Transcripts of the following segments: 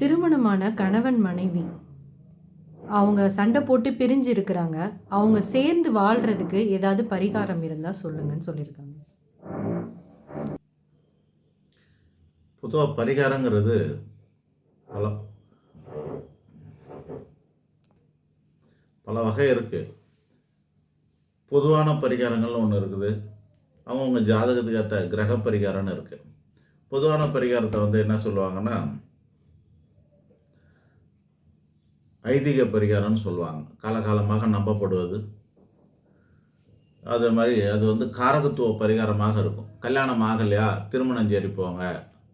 திருமணமான கணவன் மனைவி. அவங்க சண்டை போட்டு பிரிஞ்சு இருக்கிறாங்க அவங்க சேர்ந்து வாழ்றதுக்கு ஏதாவது பரிகாரம் இருந்தால் சொல்லுங்கன்னு சொல்லியிருக்காங்க. பொதுவாக பரிகாரங்கிறது பல பல வகை இருக்குது பொதுவான பரிகாரங்கள்னு ஒன்று இருக்குது. அவங்கவுங்க ஜாதகத்துக்கு ஏற்ற கிரக பரிகாரம்னு இருக்குது பொதுவான பரிகாரத்தை வந்து என்ன சொல்லுவாங்கன்னா ஐதீக பரிகாரம்னு சொல்லுவாங்க. காலகாலமாக நம்பப்படுவது. அது மாதிரி அது வந்து காரகத்துவ பரிகாரமாக இருக்கும். கல்யாணம் ஆகலையா திருமணஞ்சேரி போங்க.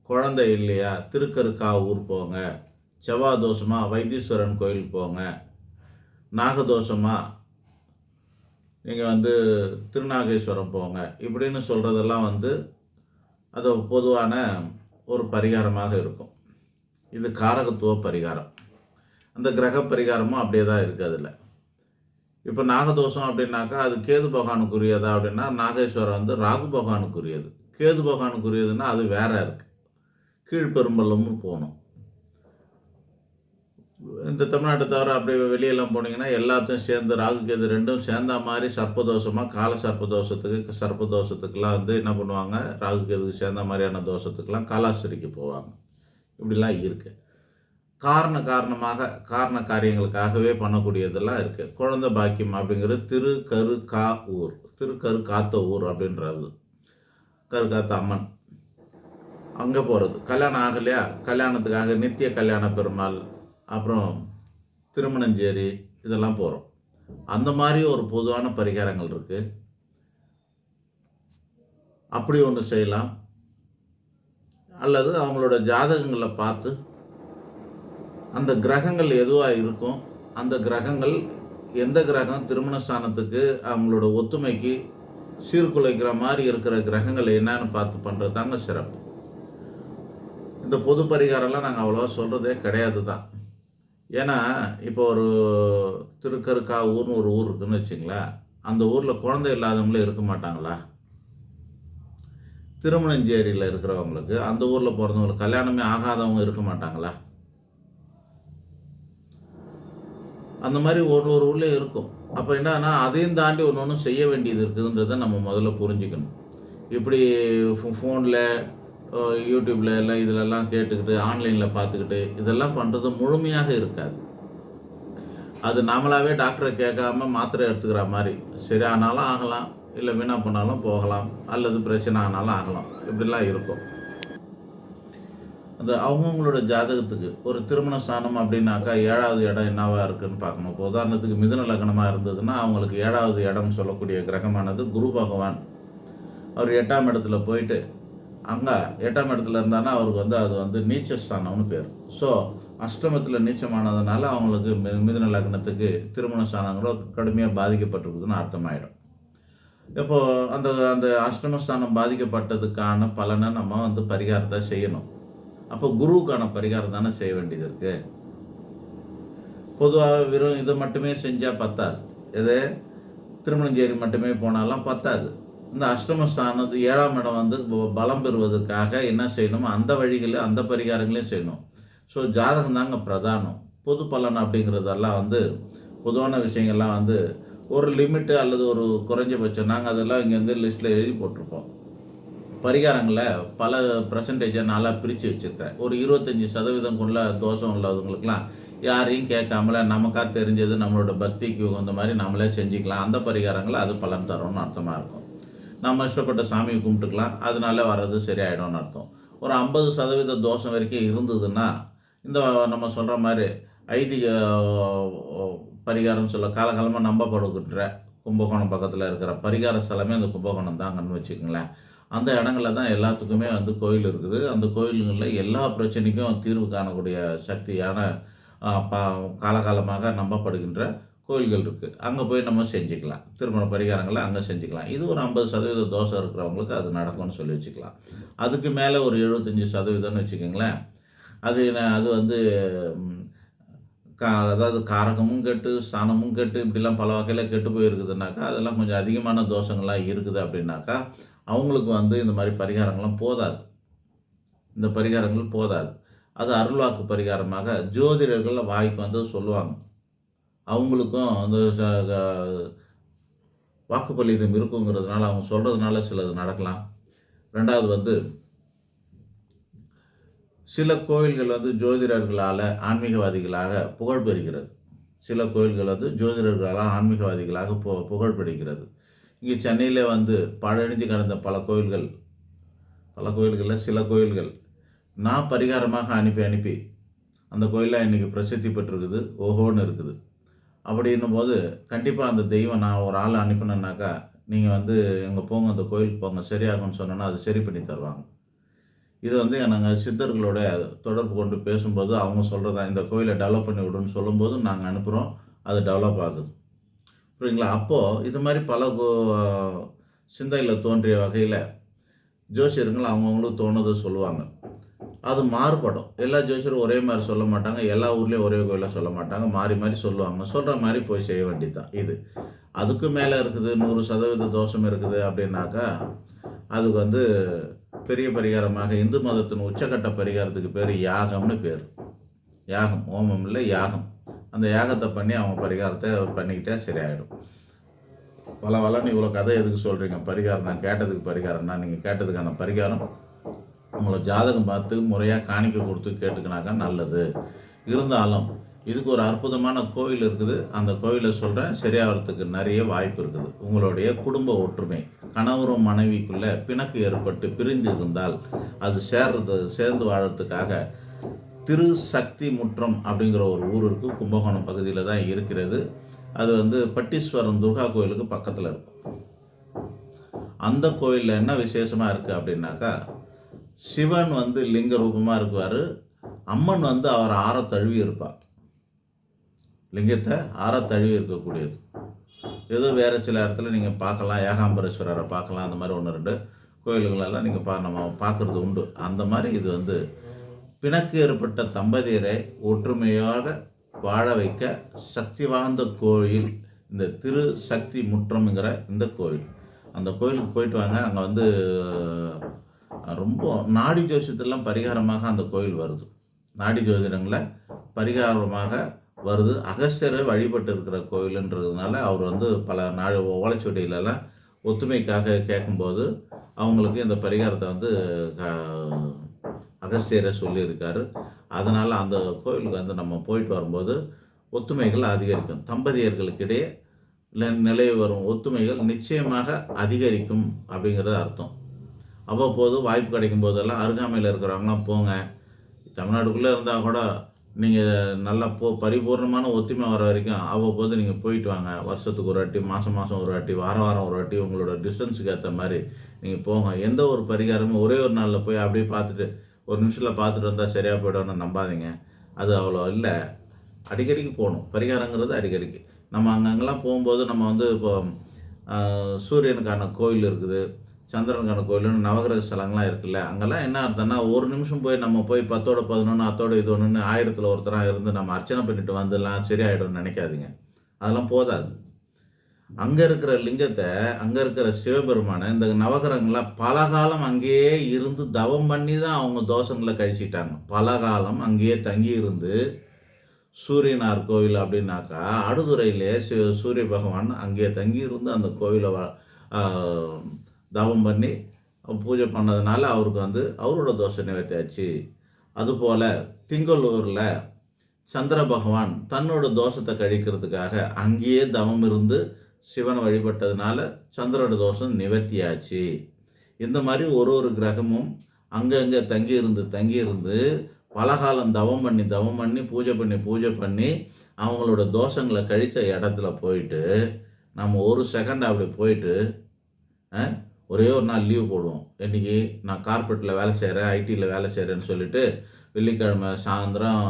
குழந்தை இல்லையா திருக்கருக்கா ஊர் போங்க. செவ்வாய் தோஷமாக வைத்தீஸ்வரன் கோயில் போங்க. நாகதோஷமா நீங்கள் வந்து திருநாகேஸ்வரம் போங்க. இப்படின்னு சொல்கிறதெல்லாம் வந்து அது பொதுவான ஒரு பரிகாரமாக இருக்கும். இது காரகத்துவ பரிகாரம். அந்த கிரக பரிகாரமும் அப்படியே தான் இருக்குது அதில். இப்போ நாகதோஷம் அப்படின்னாக்கா அது கேது பகவானுக்குரியதா அப்படின்னா நாகேஸ்வரம் வந்து ராகு பகவானுக்குரியது. கேது பகவானுக்குரியதுன்னா அது வேற இருக்குது கீழ்பெரும்பள்ளமும் போகணும். இந்த தமிழ்நாட்டை தவிர அப்படியே வெளியெல்லாம் போனீங்கன்னா எல்லாத்தையும் சேர்ந்து ராகு கேது ரெண்டும் சேர்ந்த மாதிரி சர்ப்பதோஷமாக கால சர்ப்பதோஷத்துக்கு சர்ப்பதோஷத்துக்கெல்லாம் வந்து என்ன பண்ணுவாங்க? ராகு கேதுக்கு சேர்ந்த மாதிரியான தோஷத்துக்கெல்லாம் காலாஸ்திரிக்கு போவாங்க. இப்படிலாம் இருக்குது காரண காரணமாக காரண காரியங்களுக்காகவே பண்ணக்கூடியதெல்லாம் இருக்குது குழந்தை பாக்கியம் அப்படிங்கிறது திரு கரு கா ஊர். திரு கரு காத்த ஊர் அப்படின்றது. கரு காத்த அம்மன். அங்கே போகிறது கல்யாணம் ஆகலையா? கல்யாணத்துக்காக நித்திய கல்யாண பெருமாள் அப்புறம் திருமணஞ்சேரி இதெல்லாம் போகிறோம் அந்த மாதிரி ஒரு பொதுவான பரிகாரங்கள் இருக்குது அப்படி ஒன்று செய்யலாம். அல்லது அவங்களோட ஜாதகங்களை பார்த்து அந்த கிரகங்கள் எதுவாக இருக்கும்? அந்த கிரகங்கள் எந்த கிரகம்? திருமண ஸ்தானத்துக்கு அவங்களோட ஒத்துமைக்கு சீர்குலைக்கிற மாதிரி இருக்கிற கிரகங்கள் என்னன்னு பார்த்து பண்ணுறது தாங்க சிறப்பு. இந்த பொது பரிகாரம்லாம் நாங்கள் அவ்வளோவா சொல்கிறதே கிடையாது தான். ஏன்னா இப்போ ஒரு திருக்கருக்கா ஊர்னு ஒரு ஊர் இருக்குன்னு வச்சுங்களேன் அந்த ஊரில் குழந்தை இல்லாதவங்களே இருக்க மாட்டாங்களா? திருமணஞ்சேரியில் இருக்கிறவங்களுக்கு அந்த ஊரில் பிறந்தவங்களுக்கு கல்யாணமே ஆகாதவங்க இருக்க மாட்டாங்களா? அந்த மாதிரி ஒரு ஒரு ஊர்லேயும் இருக்கும். அப்போ என்னன்னா அதையும் தாண்டி ஒன்று ஒன்று செய்ய வேண்டியது இருக்குதுன்றதை நம்ம முதல்ல புரிஞ்சுக்கணும். இப்படி ஃபோனில் யூடியூப்பில் எல்லாம் இதிலெல்லாம் கேட்டுக்கிட்டு ஆன்லைனில் பார்த்துக்கிட்டு இதெல்லாம் பண்ணுறது முழுமையாக இருக்காது. அது நாமளாகவே டாக்டரை கேட்காம மாத்திரை எடுத்துக்கிற மாதிரி. சரி ஆனாலும் ஆகலாம். இல்லை வீணாக பண்ணாலும் போகலாம். அல்லது பிரச்சனை ஆனாலும் ஆகலாம். இப்படிலாம் இருக்கும். அந்த அவங்கவுங்களோட ஜாதகத்துக்கு. ஒரு திருமண ஸ்தானம் அப்படின்னாக்கா ஏழாவது இடம் என்னவா இருக்குன்னு பார்க்கணும். இப்போ உதாரணத்துக்கு மிதுன லக்னமாக இருந்ததுன்னா அவங்களுக்கு ஏழாவது இடம் சொல்லக்கூடிய கிரகமானது குரு பகவான். அவர் எட்டாம் இடத்துல போயிட்டு அங்கே எட்டாம் இடத்துல இருந்தானா அவருக்கு வந்து அது வந்து நீச்ச ஸ்தானம்னு பேர். ஸோ அஷ்டமத்தில் நீச்சமானதுனால அவங்களுக்கு மி- மிதுன லக்னத்துக்கு திருமண ஸ்தானங்களோ கடுமையாக பாதிக்கப்பட்டிருக்குதுன்னு அர்த்தமாயிடும். இப்போது அந்த அந்த அஷ்டமஸ்தானம் பாதிக்கப்பட்டதுக்கான பலனை நம்ம வந்து பரிகாரத்தை செய்யணும். அப்போ குருவுக்கான பரிகாரம் தானே செய்ய வேண்டியது இருக்கு. பொதுவாக வெறும் இதை மட்டுமே செஞ்சால் பத்தாது. எது? திருமணஞ்சேரி மட்டுமே போனாலும் பத்தாது. இந்த அஷ்டமஸ்தானத்து ஏழாம் இடம் வந்து பலம் பெறுவதற்காக என்ன செய்யணுமோ அந்த வழிகளில் அந்த பரிகாரங்களையும் செய்யணும். ஸோ ஜாதகம் தாங்க பிரதானம். பொது பலன் அப்படிங்கிறதெல்லாம் வந்து பொதுவான விஷயங்கள்லாம் வந்து ஒரு லிமிட்டு அல்லது ஒரு குறைஞ்சபட்சம். நாங்கள் அதெல்லாம் இங்கே வந்து லிஸ்ட்டில் எழுதி போட்டிருப்போம். பரிகாரங்களை பல பர்சன்டேஜை நாளாக பிரித்து வச்சுருக்கேன் ஒரு இருபத்தஞ்சி சதவீதம் கொள்ள தோஷம் உள்ளவங்களுக்கெல்லாம் யாரையும் கேட்காமல நமக்காக தெரிஞ்சது நம்மளோட பக்திக்கு உகந்த மாதிரி நம்மளே செஞ்சுக்கலாம். அந்த பரிகாரங்களை அது பலன் தரும்னு அர்த்தமாக இருக்கும். நம்ம இஷ்டப்பட்ட சாமியை கும்பிட்டுக்கலாம். அதனால வர்றது சரியாயிடும்னு அர்த்தம். ஒரு ஐம்பது சதவீத தோஷம் வரைக்கும் இருந்ததுன்னா இந்த நம்ம சொல்கிற மாதிரி ஐதீக பரிகாரம் சொல்ல காலகாலமாக நம்பப்படுகின்ற கும்பகோணம் பக்கத்தில் இருக்கிற பரிகார ஸ்தலமே அந்த கும்பகோணம் தாங்கன்னு வச்சுக்கோங்களேன். அந்த இடங்களில் தான் எல்லாத்துக்குமே வந்து கோயில் இருக்குது. அந்த கோயிலுங்களில் எல்லா பிரச்சனைக்கும் தீர்வு காணக்கூடிய சக்தியான பா- காலகாலமாக நம்பப்படுகின்ற கோயில்கள் இருக்குது அங்கே போய் நம்ம செஞ்சுக்கலாம். திருமண பரிகாரங்களை அங்கே செஞ்சுக்கலாம். இது ஒரு ஐம்பது சதவீத தோஷம் இருக்கிறவங்களுக்கு அது நடக்கும்னு சொல்லி வச்சுக்கலாம். அதுக்கு மேலே ஒரு எழுபத்தஞ்சி சதவீதம்னு வச்சுக்கோங்களேன். அது என்ன- அது வந்து கா அதாவது காரகமும் கெட்டு ஸ்தானமும் கெட்டு இப்படிலாம் பல வகையில் கெட்டு போயிருக்குதுனாக்கா அதெல்லாம் கொஞ்சம் அதிகமான தோஷங்கள்லாம் இருக்குது அப்படின்னாக்கா அவங்களுக்கு வந்து இந்த மாதிரி பரிகாரங்கள்லாம் போதாது. இந்த பரிகாரங்கள் போதாது. அது அருள்வாக்கு பரிகாரமாக ஜோதிடர்கள் வாய்க்கு வந்து சொல்லுவாங்க. அவங்களுக்கும் அந்த ச- இருக்குங்கிறதுனால அவங்க சொல்கிறதுனால சிலது நடக்கலாம். ரெண்டாவது வந்து சில கோயில்கள் வந்து ஜோதிடர்களால் ஆன்மீகவாதிகளாக புகழ் பெறுகிறது சில கோயில்கள் வந்து ஜோதிடர்களால் ஆன்மீகவாதிகளாக பு புகழ் பெறுகிறது இங்கே சென்னையில் வந்து பழனிஞ்சு கிடந்த பல கோயில்கள் பல கோயில்களில் சில கோயில்கள் நான் பரிகாரமாக அனுப்பி அனுப்பி அந்த கோயிலாக இன்றைக்கி பிரசித்தி பெற்றிருக்குது ஓஹோன்னு இருக்குது. அப்படின்னும் போது கண்டிப்பாக அந்த தெய்வம் நான் ஒரு ஆளை அனுப்பினேன்னாக்கா நீங்கள் வந்து எங்கே போங்க அந்த கோயிலுக்கு போங்க சரியாகும்னு சொன்னோன்னா அது சரி பண்ணி தருவாங்க. இது வந்து நாங்கள் சித்தர்களோட தொடர்பு கொண்டு பேசும்போது அவங்க சொல்கிறதா இந்த கோயிலை டெவலப் பண்ணி விடுன்னு சொல்லும்போது நாங்கள் அனுப்புகிறோம் அது டெவலப் ஆகுது. புரியுங்களா அப்போது இது மாதிரி பல கோ- சிந்தையில் தோன்றிய வகையில் ஜோசியர்கள் அவங்கவுங்களுக்கு தோணுதை சொல்லுவாங்க. அது மாறுபடும். எல்லா ஜோசியரும் ஒரே மாதிரி சொல்ல மாட்டாங்க. எல்லா ஊர்லேயும் ஒரே கோயிலில் சொல்ல மாட்டாங்க. மாறி மாறி சொல்லுவாங்க. சொல்கிற மாதிரி போய் செய்ய வேண்டியதுதான் இது. அதுக்கு மேலே இருக்குது நூறு சதவீத தோஷம் இருக்குது அப்படின்னாக்கா அதுக்கு வந்து பெரிய பரிகாரமாக இந்து மதத்தின் உச்சக்கட்ட பரிகாரத்துக்கு பேர் யாகம்னு பேர். யாகம். ஓமம் இல்லை யாகம். அந்த யாகத்தை பண்ணி அவன் பரிகாரத்தை பண்ணிக்கிட்டே சரியாயிடும். பல வளன்னு இவ்வளோ கதை எதுக்கு சொல்கிறீங்க பரிகாரம் நான் கேட்டதுக்கு பரிகாரம்னா நீங்கள் கேட்டதுக்கான பரிகாரம் உங்களை ஜாதகம் பார்த்து முறையாக காணிக்க கொடுத்து கேட்டுக்கினாக்கா நல்லது. இருந்தாலும் இதுக்கு ஒரு அற்புதமான கோவில் இருக்குது. அந்த கோவிலை சொல்கிறேன் சரியாகிறதுக்கு நிறைய வாய்ப்பு இருக்குது. உங்களுடைய குடும்ப ஒற்றுமை கணவரும் மனைவிக்குள்ளே பிணக்கு ஏற்பட்டு பிரிந்து இருந்தால் அது சேர்றது சேர்ந்து வாழறதுக்காக திரு சக்தி முற்றம் அப்படிங்கிற ஒரு ஊர் இருக்குது கும்பகோணம் பகுதியில் தான் இருக்கிறது. அது வந்து பட்டீஸ்வரம் துர்கா கோயிலுக்கு பக்கத்தில் இருக்கும். அந்த கோயிலில் என்ன விசேஷமாக இருக்குது அப்படின்னாக்கா சிவன் வந்து லிங்க ரூபமாக இருக்குவார். அம்மன் வந்து அவர் ஆற தழுவி இருப்பார். லிங்கத்தை ஆற தழுவி இருக்கக்கூடியது. ஏதோ வேறு சில இடத்துல நீங்கள் பார்க்கலாம். ஏகாம்பரேஸ்வரரை பார்க்கலாம். அந்த மாதிரி ஒன்று ரெண்டு கோயில்களெல்லாம் நீங்கள் பா நம்ம பார்க்குறது உண்டு. அந்த மாதிரி இது வந்து பிணக்கு ஏற்பட்ட தம்பதியரை ஒற்றுமையாக வாழ வைக்க சக்தி வாய்ந்த கோயில் இந்த திரு சக்தி முற்றம்ங்கிற இந்த கோயில். அந்த கோயிலுக்கு போயிட்டு வாங்க. அங்கே வந்து ரொம்ப நாடி ஜோசியத்திலாம் பரிகாரமாக அந்த கோயில் வருது. நாடி ஜோதிடங்களில் பரிகாரமாக வருது. அகஸ்தியரை வழிபட்டு இருக்கிற கோயிலுன்றதுனால அவர் வந்து பல நாடு ஓலைச்சுவடியிலலாம் ஒத்துமைக்காக கேட்கும்போது அவங்களுக்கு இந்த பரிகாரத்தை வந்து க- அகஸ்தியரை சொல்லியிருக்காரு. அதனால் அந்த கோயிலுக்கு வந்து நம்ம போயிட்டு வரும்போது ஒத்துமைகள் அதிகரிக்கும். தம்பதியர்களுக்கிடையே நிலை வரும். ஒத்துமைகள் நிச்சயமாக அதிகரிக்கும் அப்படிங்கிறது அர்த்தம். அவ்வப்போது வாய்ப்பு கிடைக்கும் போதெல்லாம் அருகாமையில் இருக்கிறவங்களாம் போங்க. தமிழ்நாட்டுக்குள்ளே இருந்தால் கூட நீங்கள் நல்லா போ பரிபூர்ணமான ஒத்துமை வர வரைக்கும் அவ்வப்போது நீங்கள் போயிட்டு வாங்க. வருஷத்துக்கு ஒரு வாட்டி மாதம் மாதம் ஒரு வாட்டி வாரம் வாரம் ஒரு வாட்டி உங்களோட டிஸ்டன்ஸுக்கு ஏற்ற மாதிரி நீங்கள் போங்க. எந்த ஒரு பரிகாரமும் ஒரே ஒரு நாளில் போய் அப்படியே பார்த்துட்டு ஒரு நிமிஷத்தில் பார்த்துட்டு வந்தால் சரியாக போய்டும்னு நம்பாதீங்க. அது அவ்வளோ இல்லை. அடிக்கடிக்கு போகணும். பரிகாரங்கிறது அடிக்கடிக்கு. நம்ம அங்கங்கெல்லாம் போகும்போது நம்ம வந்து இப்போ சூரியனுக்கான கோயில் இருக்குது சந்திரனுக்கான கோயில்னு நவகிரக ஸ்தலங்கள்லாம் இருக்குல்ல அங்கெல்லாம் என்ன அர்த்தம்னா ஒரு நிமிஷம் போய் நம்ம போய் பத்தோட பதினொன்று அத்தோட இது ஒன்றுன்னு ஆயிரத்தில் ஒருத்தராக இருந்து நம்ம அர்ச்சனை பண்ணிட்டு வந்துடலாம் சரியாயிடும்னு நினைக்காதீங்க. அதெல்லாம் போதாது. அங்கே இருக்கிற லிங்கத்தை அங்கே இருக்கிற சிவபெருமானை இந்த நவகிரகங்களாம் பல காலம் அங்கேயே இருந்து தவம் பண்ணி தான் அவங்க தோஷங்களை கழிச்சிட்டாங்க. பல காலம் அங்கேயே தங்கி இருந்து சூரியனார் கோவில் அப்படின்னாக்கா அடுதுறையிலே சிவ சூரிய பகவான் அங்கேயே தங்கி இருந்து அந்த கோவிலை தவம் பண்ணி பூஜை பண்ணதுனால அவருக்கு வந்து அவரோட தோஷம் நிவர்த்தியாச்சு அதுபோல் திங்களூரில் சந்திர பகவான் தன்னோட தோஷத்தை கழிக்கிறதுக்காக அங்கேயே தவம் இருந்து சிவனை வழிபட்டதுனால சந்திரோட தோஷம் நிவர்த்தியாச்சு. இந்த மாதிரி ஒரு ஒரு கிரகமும் அங்கங்கே தங்கி இருந்து தங்கி இருந்து பலகாலம் தவம் பண்ணி தவம் பண்ணி பூஜை பண்ணி பூஜை பண்ணி அவங்களோட தோஷங்களை கழித்த இடத்துல போயிட்டு நம்ம ஒரு செகண்ட் அப்படி போயிட்டு ஒரே ஒரு நாள் லீவ் போடுவோம். இன்னைக்கு நான் கார்பரேட்டில் வேலை செய்கிறேன் ஐடியில் வேலை செய்கிறேன்னு சொல்லிட்டு வெள்ளிக்கிழமை சாயந்தரம்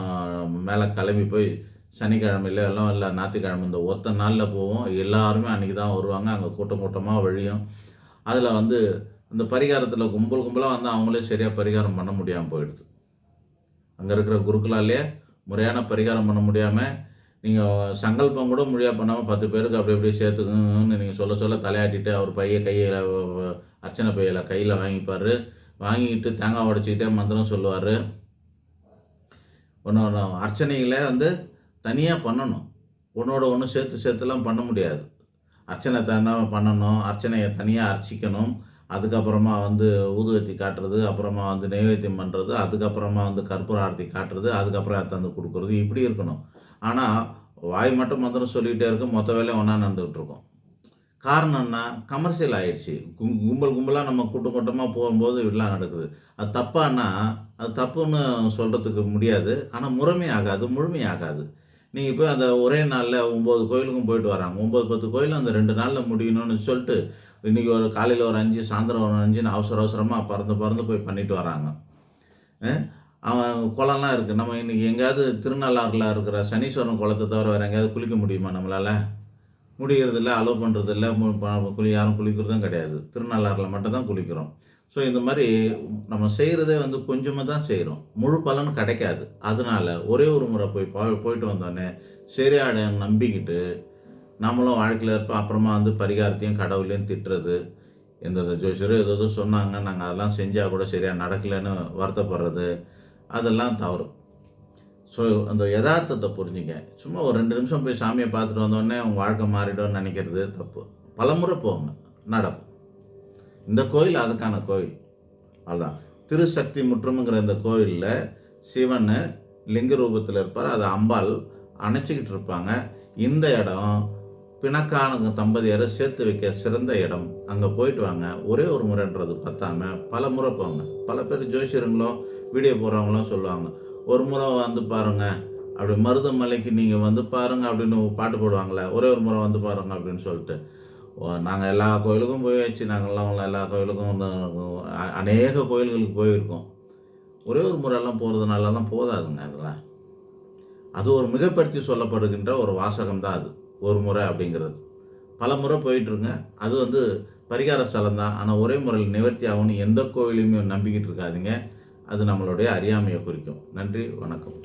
மேலே கிளம்பி போய் சனிக்கிழமையில எல்லாம் இல்லை ஞாயிற்றுக்கிழமை இந்த ஒத்த நாளில் போவோம். எல்லாருமே அன்றைக்கி தான் வருவாங்க. அங்கே கூட்டம் கூட்டமாக வழியும். அதில் வந்து இந்த பரிகாரத்தில் கும்பல் கும்பலாக வந்து அவங்களே சரியாக பரிகாரம் பண்ண முடியாமல் போயிடுது. அங்கே இருக்கிற குருக்களாலே முறையான பரிகாரம் பண்ண முடியாமல் நீங்கள் சங்கல்பம் கூட முடியாக பண்ணாமல் பத்து பேருக்கு அப்படி இப்படி சேர்த்துக்கணும்னு நீங்கள் சொல்ல சொல்ல தலையாட்டிட்டு அவர் பைய கையில் அர்ச்சனை பையில் கையில் வாங்கிப்பார். வாங்கிக்கிட்டு தேங்காய் உடச்சிக்கிட்டே மந்திரம் சொல்லுவார். உன்னோட அர்ச்சனைகளை வந்து தனியாக பண்ணணும். உன்னோட ஒன்று சேர்த்து சேர்த்துலாம் பண்ண முடியாது. அர்ச்சனை தனியாக பண்ணணும். அர்ச்சனையை தனியாக அர்ச்சிக்கணும். அதுக்கப்புறமா வந்து ஊதுவத்தி காட்டுறது அப்புறமா வந்து நைவேத்தியம் பண்ணுறது அதுக்கப்புறமா வந்து கற்பூர ஆரத்தி காட்டுறது அதுக்கப்புறம் அதை தந்து கொடுக்குறது இப்படி இருக்கணும். ஆனால் வாய் மட்டும் மந்திரம் சொல்லிக்கிட்டே இருக்கும் மொத்த வேலையும் ஒன்றா நடந்துகிட்ருக்கோம் காரணம் என்ன? கமர்ஷியல் ஆகிடுச்சு கும் கும்பல் கும்பலாக நம்ம கூட்டம் கூட்டமாக போகும்போது இப்படிலாம் நடக்குது. அது தப்பான்னா அது தப்புன்னு சொல்கிறதுக்கு முடியாது. ஆனால் முறைமை ஆகாது முழுமையாகாது நீங்கள் போய் அந்த ஒரே நாளில் ஒம்பது கோயிலுக்கும் போயிட்டு வராங்க. ஒம்பது பத்து கோயில் அந்த ரெண்டு நாளில் முடியணும்னு சொல்லிட்டு இன்றைக்கி ஒரு காலையில் ஒரு அஞ்சு சாயந்தரம் ஒரு அஞ்சுன்னு அவசர அவசரமாக பறந்து பறந்து போய் பண்ணிட்டு வராங்க. அவன் குளம்லாம் இருக்குது நம்ம இன்றைக்கி எங்கேயாவது திருநள்ளாறில் இருக்கிற சனீஸ்வரன் குளத்தை தவிர வேறு எங்கேயாவது குளிக்க முடியுமா நம்மளால்? முடியறதில்ல அலோவ் பண்ணுறதில்ல குளி யாரும் குளிக்கிறதும் கிடையாது. திருநள்ளாறில் மட்டும் தான் குளிக்கிறோம். ஸோ இந்த மாதிரி நம்ம செய்கிறதே வந்து கொஞ்சமாக தான் செய்கிறோம் முழு பலன் கிடைக்காது. அதனால ஒரே ஒரு முறை போய் போயிட்டு வந்தோடனே சரியாட நம்பிக்கிட்டு நம்மளும் வாழ்க்கையில் இருப்போம் அப்புறமா வந்து பரிகாரத்தையும் கடவுளையும் திட்டுறது. எந்த ஜோசியரும் ஏதோ ஏதோ சொன்னாங்க. நாங்கள் அதெல்லாம் செஞ்சால் கூட சரியாக நடக்கலைன்னு வருத்தப்படுறது. அதெல்லாம் தவறு. ஸோ அந்த யதார்த்தத்தை புரிஞ்சுங்க. சும்மா ஒரு ரெண்டு நிமிஷம் போய் சாமியை பார்த்துட்டு வந்தோடனே உங்கள் வாழ்க்கை மாறிடும்னு நினைக்கிறது தப்பு. பலமுறை போங்க. நடக்கும். இந்த கோயில் அதுக்கான கோயில். அதுதான் திருசக்தி முற்றமுங்கிற இந்த கோயிலில் சிவன் லிங்க ரூபத்தில் இருப்பார். அதை அம்பாள் அணைச்சிக்கிட்டு இருப்பாங்க. இந்த இடம் பிணக்கான தம்பதியரை சேர்த்து வைக்க சிறந்த இடம். அங்கே போயிட்டு வாங்க. ஒரே ஒரு முறைன்றது பத்தாம பல முறை போங்க. பல பேர் ஜோசியருங்களும் வீடியோ போடுறவங்களும் சொல்லுவாங்க. ஒரு முறை வந்து பாருங்கள் அப்படி மருதமலைக்கு நீங்கள் வந்து பாருங்க அப்படின்னு பாட்டு போடுவாங்களே ஒரே ஒரு முறை வந்து பாருங்கள் அப்படின்னு சொல்லிட்டு. நாங்கள் எல்லா கோயிலுக்கும் போயாச்சு. நாங்கள்லாம் எல்லா கோயிலுக்கும் அநேக கோயில்களுக்கு போயிருக்கோம். ஒரே ஒரு முறையெல்லாம் போகிறதுனாலலாம் போதாதுங்க அதெல்லாம். அது ஒரு மிகப்படுத்தி சொல்லப்படுகின்ற ஒரு வாசகம் தான் அது ஒரு முறை அப்படிங்கிறது. பல முறை போயிட்டுருங்க. அது வந்து பரிகார ஸ்தலம் தான் ஆனால் ஒரே முறையில் நிவர்த்தி ஆகும்னு எந்த கோயிலையுமே நம்பிக்கிட்டு இருக்காதிங்க. அது நம்மளுடைய அறியாமையை குறிக்கும். நன்றி வணக்கம்.